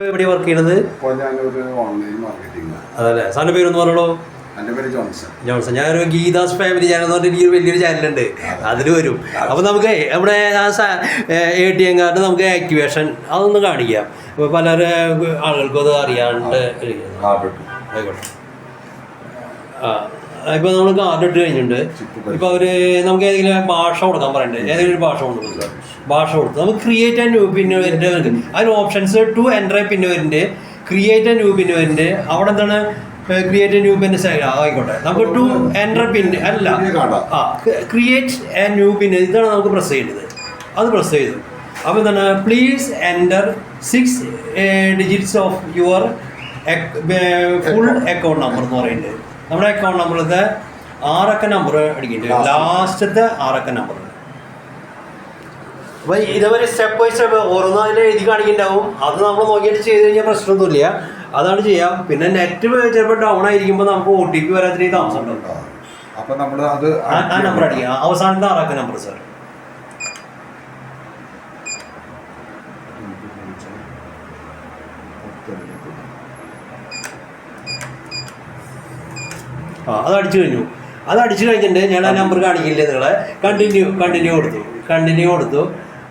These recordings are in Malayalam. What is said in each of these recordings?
എവിടെ വർക്ക് ചെയ്യണത്? അതല്ലേ? സാറിന്റെ പേരൊന്ന് പേര് ജോൺസൺ. ഞാനൊരു ഗീതാസ് ഫാമിലി ചാനൽ എന്ന് പറഞ്ഞിട്ട് എനിക്കൊരു വലിയൊരു ചാനലുണ്ട് അതിൽ വരും. അപ്പോൾ നമുക്ക് നമ്മുടെ ആ എ ടി എം കാർഡ് നമുക്ക് ആക്ടിവേഷൻ അതൊന്ന് കാണിക്കാം. ഇപ്പോൾ പല ആളുകൾക്കും അത് അറിയാണ്ട് ആയിക്കോട്ടെ. ആ. ഇപ്പോൾ നമ്മൾ കാർഡ് ഇട്ട് കഴിഞ്ഞിട്ടുണ്ട്. ഇപ്പോൾ അവർ നമുക്ക് ഏതെങ്കിലും ഭാഷ കൊടുക്കാൻ പറയണ്ടേ? ഏതെങ്കിലും ഒരു ഭാഷ കൊടുക്കുക ഭാഷ. കൊടുക്കുക നമുക്ക് ക്രിയേറ്റ് ആൻഡ് ന്യൂ പിന്നെ വരുന്നുണ്ട്. അതിന് ഓപ്ഷൻസ് ടു എന്റർ പിന്നെ വരുന്നുണ്ട്. ക്രിയേറ്റ് ആൻഡ് ന്യൂ പിന്നെ വരുന്നുണ്ട്. അവിടെ എന്താണ്? ക്രിയേറ്റ് ന്യൂ പിന്നെ ആയിക്കോട്ടെ. നമുക്ക് ടു എന്റർ പിന്നെ അല്ല. ആ ക്രിയേറ്റ് ആൻഡ് ന്യൂ പിന്നെ ഇതാണ് നമുക്ക് പ്രസ് ചെയ്യേണ്ടത്. അത് പ്രസ് ചെയ്തു. അപ്പോൾ എന്താണ്? Please enter six digits of your full account number എന്ന് പറയുന്നത് നമ്മുടെ അക്കൗണ്ട് നമ്പറിലത്തെ ആറക്ക നമ്പർ അടിക്കേണ്ടി. വരും ലാസ്റ്റത്തെ ആറക്ക നമ്പർ അപ്പോൾ ഇതേപോലെ സ്റ്റെപ്പ് ബൈ സ്റ്റെപ്പ് ഓരോന്നും അതിൽ എഴുതി കാണിക്കുന്നുണ്ടാവും അത് നമ്മൾ നോക്കിയിട്ട് ചെയ്ത് കഴിഞ്ഞാൽ പ്രശ്നമൊന്നുമില്ല. അതാണ് ചെയ്യാം. പിന്നെ നെറ്റ് ചിലപ്പോൾ ഡൗൺ ആയിരിക്കുമ്പോൾ നമുക്ക് ഒ ടി പി വരാത്ത രീതി താമസം അപ്പൊ നമ്മൾ അത് ആ- ആ നമ്പർ അടിക്കുക അവസാനത്തെ ആറക്ക നമ്പർ സാർ ആ അത് അടിച്ചു കഴിഞ്ഞു. അത് അടിച്ചു കഴിഞ്ഞിട്ട് ഞാൻ ആ നമ്പർ കാണിക്കില്ലേ നിങ്ങളെ? കണ്ടിന്യൂ കണ്ടിന്യൂ കൊടുത്തു. കണ്ടിന്യൂ കൊടുത്തു.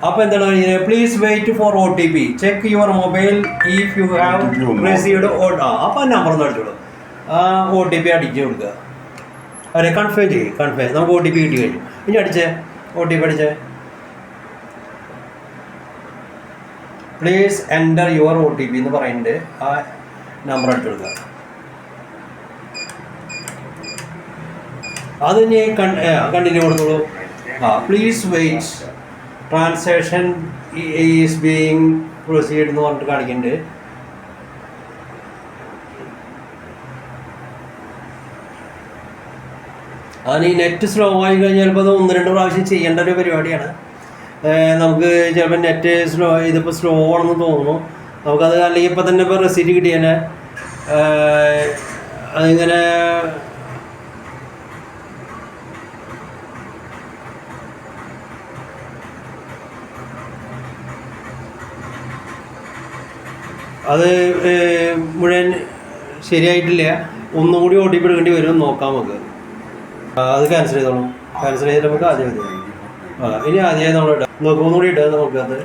അപ്പോൾ എന്താണ് കഴിഞ്ഞത് please wait for O T P check your mobile if you have. Received ആ അപ്പോൾ ആ നമ്പർ ഒന്ന് അടിച്ചോളൂ. ആ ഒ ടി പി അടിച്ചു കൊടുക്കുക അവരെ കൺഫേം ചെയ്യും കൺഫേം നമുക്ക് ഒ ടി പി കിട്ടി കഴിഞ്ഞു. ഇനി അടിച്ചേ. O T P അടിച്ചേ. Please enter your O T P എന്ന് പറയുന്നുണ്ട്. ആ നമ്പർ അടിച്ചു കൊടുക്കുക അത് ഞാൻ കണ്ടിന്യൂ കൊടുത്തോളൂ. ആ please wait transaction is being proceed എന്ന് പറഞ്ഞിട്ട് കാണിക്കുന്നുണ്ട് അതിന് ഈ നെറ്റ് സ്ലോ ആയി കഴിഞ്ഞാൽ ചിലപ്പോൾ അത് ഒന്ന് രണ്ട് പ്രാവശ്യം ചെയ്യേണ്ട ഒരു പരിപാടിയാണ്. നമുക്ക് ചിലപ്പോൾ നെറ്റ് സ്ലോ ഇതിപ്പോൾ സ്ലോ ആണെന്ന് തോന്നുന്നു. നമുക്കത് അല്ലെങ്കിൽ ഇപ്പം തന്നെ ഇപ്പോൾ റെസീറ്റ് കിട്ടിയേനെ. അതിങ്ങനെ അത് മുഴുവൻ ശരിയായിട്ടില്ല. ഒന്നുകൂടി ഒ ടി പി എടുക്കേണ്ടി വരും. നോക്കാം നമുക്ക്. അത് ക്യാൻസൽ ചെയ്തോളും. ക്യാൻസൽ ചെയ്തിട്ട് നമുക്ക് ആദ്യം മതി ആ ഇനി ആദ്യം നമ്മൾ ഇടാം. നോക്കും ഒന്നുകൂടി ഇടാം നമുക്കത്.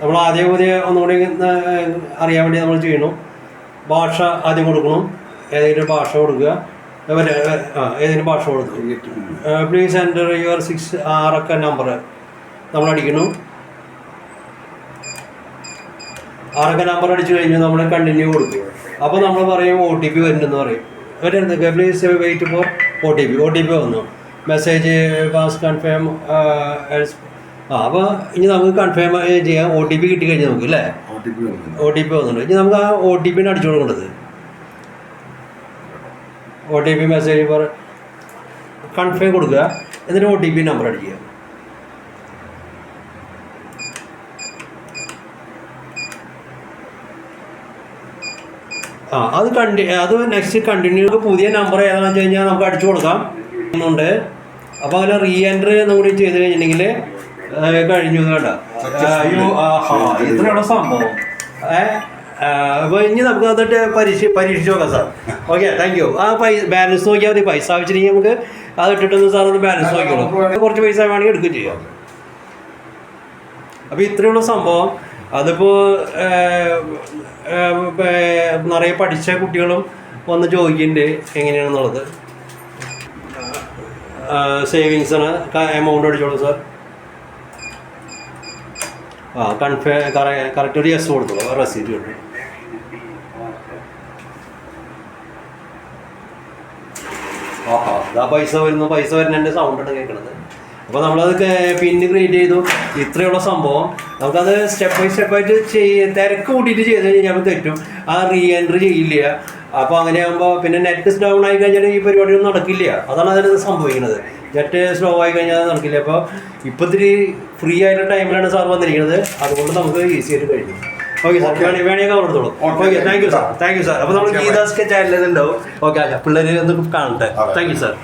നമ്മൾ ആദ്യം പുതിയ ഒന്നുകൂടി ഒന്ന് അറിയാൻ വേണ്ടി നമ്മൾ ചെയ്യണം. ഭാഷ ആദ്യം കൊടുക്കണം. ഏതെങ്കിലും ഭാഷ കൊടുക്കുക. ആ ഏതെങ്കിലും ഭാഷ കൊടുക്കുക. പ്ലീസ് എന്റർ യുവർ സിക്സ് ആറൊക്കെ നമ്പർ നമ്മൾ അടിക്കണം. ആറൊക്കെ നമ്പർ അടിച്ചു കഴിഞ്ഞാൽ നമ്മൾ കണ്ടിന്യൂ കൊടുക്കും. അപ്പോൾ നമ്മൾ പറയും ഒ ടി പി വരുന്നെന്ന് പറയും. വരുന്നത് please wait for O T P O T P വന്നു. മെസ്സേജ് പാസ് കൺഫേം ആ അപ്പോൾ ഇനി നമുക്ക് കൺഫേം ചെയ്യാം. ഒ ടി പി കിട്ടി കഴിഞ്ഞ് നമുക്ക് അല്ലേ ഒ ടി പി വന്നിട്ടുണ്ട്. ഇനി നമുക്ക് ആ ഒ ടി പിന്നെ അടിച്ചു കൊടുക്കേണ്ടത്. O T P message confirm കൊടുക്കുക. എന്നിട്ട് ഒ ടി പി നമ്പർ അടിക്കുക. ആ അത് കണ്ടി അത് നെക്സ്റ്റ് കണ്ടിന്യൂ പുതിയ നമ്പർ ഏതാണെന്ന് വെച്ച് കഴിഞ്ഞാൽ നമുക്ക് അടിച്ചു കൊടുക്കാം. എന്നുണ്ട് അപ്പോൾ അങ്ങനെ റീ എൻട്രി എന്ന് കൂടി ചെയ്ത് കഴിഞ്ഞിട്ടുണ്ടെങ്കിൽ കഴിഞ്ഞു കേട്ടോ. അയ്യോ ആഹാ ഇത്രയുള്ള സംഭവം? ഏ അപ്പോൾ ഇനി നമുക്ക് അതിട്ട് പരീക്ഷ പരീക്ഷിച്ച് നോക്കാം സാർ ഓക്കെ താങ്ക് യു ആ പൈ ബാലൻസ് നോക്കിയാൽ മതി. പൈസ ആവശ്യമില്ലെങ്കിൽ നമുക്ക് അത് ഇട്ടിട്ടൊന്ന് സാർ ഒന്ന് ബാലൻസ് നോക്കിയോളൂ കുറച്ച് പൈസ വേണമെങ്കിൽ എടുക്കുകയും ചെയ്യാം. അപ്പോൾ ഇത്രയുള്ള സംഭവം. അതിപ്പോൾ നിറയെ പഠിച്ച കുട്ടികളും വന്ന് ചോദിക്കുന്നുണ്ട് എങ്ങനെയാണെന്നുള്ളത്. സേവിങ്സാണ് എമൗണ്ട് അടിച്ചോളൂ സാർ ആ കൺഫേ കറക്റ്റ് ഒരു യെസ് കൊടുത്തോളൂ റെസീറ്റ് കിട്ടും ആഹാ ഇതാ പൈസ വരുന്നു പൈസ വരുന്നതിന്റെ സൗണ്ടാണ് കേൾക്കുന്നത് അപ്പോൾ നമ്മളത് പിന്നെ ക്രിയേറ്റ് ചെയ്തു. ഇത്രയുള്ള സംഭവം. നമുക്കത് സ്റ്റെപ്പ് ബൈ സ്റ്റെപ്പായിട്ട് ചെയ്യ തിരക്ക് കൂട്ടിയിട്ട് ചെയ്ത് കഴിഞ്ഞാൽ തെറ്റും. ആ റീ എൻട്രി ചെയ്യില്ല. അപ്പോൾ അങ്ങനെയാകുമ്പോൾ പിന്നെ നെറ്റ് ഡൗൺ ആയി കഴിഞ്ഞാൽ ഈ പരിപാടിയൊന്നും നടക്കില്ല. അതാണ് അതിനകത്ത് സംഭവിക്കുന്നത്. നെറ്റ് സ്ലോ ആയി കഴിഞ്ഞാൽ നടക്കില്ല. അപ്പോൾ ഇപ്പോൾ ഇത്തിരി ഫ്രീ ആയിട്ടുള്ള ടൈമിലാണ് സാർ വന്നിരിക്കുന്നത്. അതുകൊണ്ട് നമുക്ക് ഈസി ആയിട്ട് കഴിഞ്ഞു ഓക്കെ സാർ വേണേ വേണമെങ്കിൽ കവർ എടുത്തോളൂ. Okay thank you sir thank you sir അപ്പോൾ നമ്മൾ ഗീതാസ്കെ ചാനൽ ഉണ്ടാവും ഓക്കെ അല്ല പിള്ളേർ ഒന്ന് കാണട്ടെ. Thank you sir